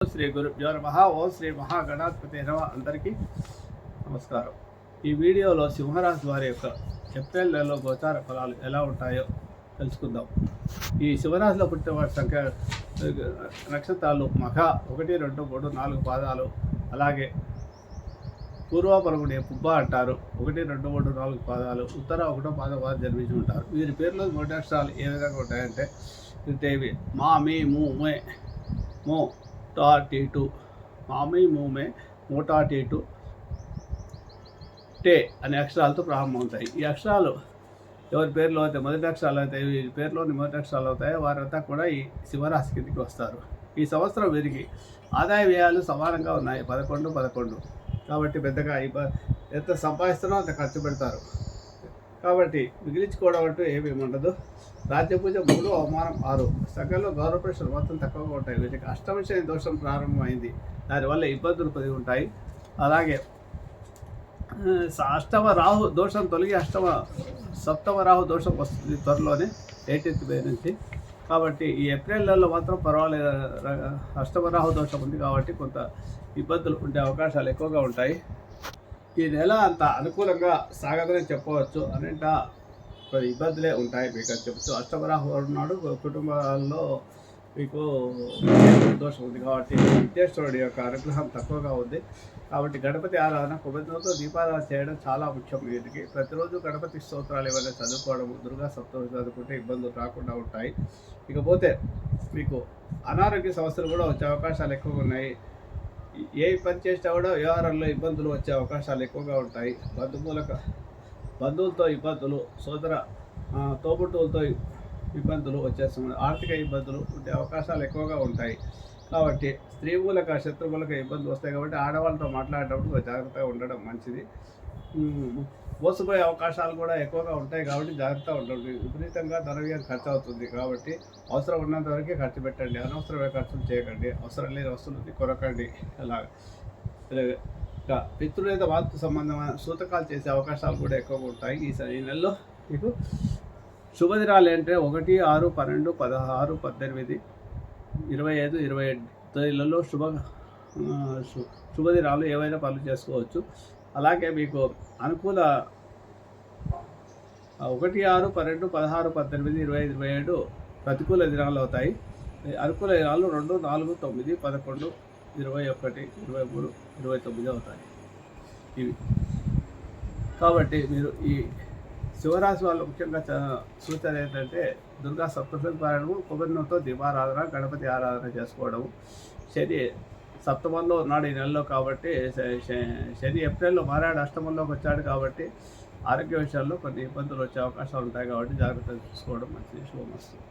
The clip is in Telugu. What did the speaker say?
శ్రీ గురుభ్యో నమ. ఓం శ్రీ మహాగణాధిపతి నమ. అందరికీ నమస్కారం. ఈ వీడియోలో సింహరాశి వారి యొక్క ఏప్రిల్ నెలలో గోచార ఫలాలు ఎలా ఉంటాయో తెలుసుకుందాం. ఈ సింహరాశిలో పుట్టిన వారి సంఖ్య నక్షత్రాలు మఖ ఒకటి రెండు మూడు నాలుగు పాదాలు. అలాగే పూర్వపరముడి పుబ్బ అంటారు. ఒకటి రెండు మూడు నాలుగు పాదాలు. ఉత్తర ఒకటో పాదం వారు జన్మించి ఉంటారు. వీరి పేర్లో మూడు అక్షరాలు ఏ విధంగా ఉంటాయంటే అంటే ఇవి మా మీ మూ మే మో టా టీ టూ మామీ మూమే మోటా టీ టు టే అనే అక్షరాలతో ప్రారంభమవుతాయి. ఈ అక్షరాలు ఎవరి పేర్లో అయితే మొదటి అక్షరాలు అయితే ఈ పేర్లోని మొదటి అక్షరాలు అవుతాయో వారంతా కూడా ఈ శివరాశి కిందికి వస్తారు. ఈ సంవత్సరం వీరికి ఆదాయ వ్యయాలు సమానంగా ఉన్నాయి. పదకొండు పదకొండు. కాబట్టి పెద్దగా ఎంత సంపాదిస్తారో అంత ఖర్చు పెడతారు. కాబట్టి మిగిలించుకోవడం అంటూ ఏమీ ఉండదు. రాజ్య పూజ మూడు అవమానం ఆరు. సగంలో గౌరవ ప్రశ్నలు మొత్తం తక్కువగా ఉంటాయి. వీటికి అష్టమశని దోషం ప్రారంభమైంది. దానివల్ల ఇబ్బందులు పొంది ఉంటాయి. అలాగే అష్టమ రాహు దోషం తొలగి అష్టమ సప్తమ రాహు దోషం వస్తుంది త్వరలోనే ఎయిటీన్త్ మే నుంచి. కాబట్టి ఈ ఏప్రిల్ నెలలో మాత్రం పర్వాలేదు. అష్టమ రాహు దోషం ఉంది కాబట్టి కొంత ఇబ్బందులు ఉండే అవకాశాలు ఎక్కువగా ఉంటాయి. ఈ నెల అంత అనుకూలంగా సాగదని చెప్పవచ్చు. అన్నింట కొన్ని ఇబ్బందులే ఉంటాయి మీకు అని చెప్తూ అష్టమరాహు ఉన్నాడు. కుటుంబాల్లో మీకు దోషం ఉంది కాబట్టి విద్యేశ్వరుడి యొక్క అనుగ్రహం తక్కువగా ఉంది. కాబట్టి గణపతి ఆరాధన కుటుంబంతో దీపారాధన చేయడం చాలా ముఖ్యం. వీరికి ప్రతిరోజు గణపతి స్తోత్రాలు ఏమైనా చదువుకోవడం దుర్గా సప్తమి చదువుకుంటే ఇబ్బందులు రాకుండా ఉంటాయి. ఇకపోతే మీకు అనారోగ్య సమస్యలు కూడా వచ్చే అవకాశాలు ఎక్కువగా ఉన్నాయి. ఏ పని చేసినా కూడా వ్యవహారంలో ఇబ్బందులు వచ్చే అవకాశాలు ఎక్కువగా ఉంటాయి. బంధుమూలక బంధువులతో ఇబ్బందులు సోదర తోబుట్టువులతో ఇబ్బందులు వచ్చే ఆర్థిక ఇబ్బందులు ఉండే అవకాశాలు ఎక్కువగా ఉంటాయి. కాబట్టి స్త్రీ మూలక శత్రు మూలక ఇబ్బందులు వస్తాయి కాబట్టి ఆడవాళ్ళతో మాట్లాడేటప్పుడు జాగ్రత్తగా ఉండడం మంచిది. మోసపోయే అవకాశాలు కూడా ఎక్కువగా ఉంటాయి కాబట్టి జాగ్రత్తగా ఉండండి. విపరీతంగా ధనవ్యం ఖర్చు అవుతుంది కాబట్టి అవసరం ఉన్నంత వరకే ఖర్చు పెట్టండి. అనవసరమైన ఖర్చులు చేయకండి. అవసరం లేని వస్తువులు కొరకండి అలా ఇంకా పితృలేద వాస్తు సంబంధమైన సూతకాలు చేసే అవకాశాలు కూడా ఎక్కువగా ఉంటాయి. ఈ ఈ నెలలో మీకు శుభదినాలు ఏంటంటే ఒకటి ఆరు పన్నెండు పదహారు పద్దెనిమిది ఇరవై ఐదు ఇరవై ఏడు. తేదీలలో శుభ శుభదినాలు ఏవైనా పనులు చేసుకోవచ్చు. అలాగే మీకు అనుకూల ఒకటి ఆరు పన్నెండు పదహారు పద్దెనిమిది ఇరవై ఇరవై ఏడు ప్రతికూల దినాలు అవుతాయి. అనుకూల దినాలు రెండు నాలుగు తొమ్మిది పదకొండు ఇరవై ఒకటి ఇరవై మూడు ఇరవై తొమ్మిది అవుతాయి. ఇవి. కాబట్టి మీరు ఈ శివరాశి వాళ్ళు ముఖ్యంగా సూచన ఏంటంటే దుర్గా సప్తశతి పారాయణము కుబెర్నంతో దీపారాధన గణపతి ఆరాధన చేసుకోవడము శని సప్తమంలో ఉన్నాడు ఈ నెలలో కాబట్టి శని ఏప్రిల్లో మారాడు అష్టమంలోకి వచ్చాడు కాబట్టి ఆరోగ్య విషయాల్లో కొన్ని ఇబ్బందులు వచ్చే అవకాశాలు ఉంటాయి కాబట్టి జాగ్రత్తగా తీసుకోవడం మంచిది శుభమస్తుంది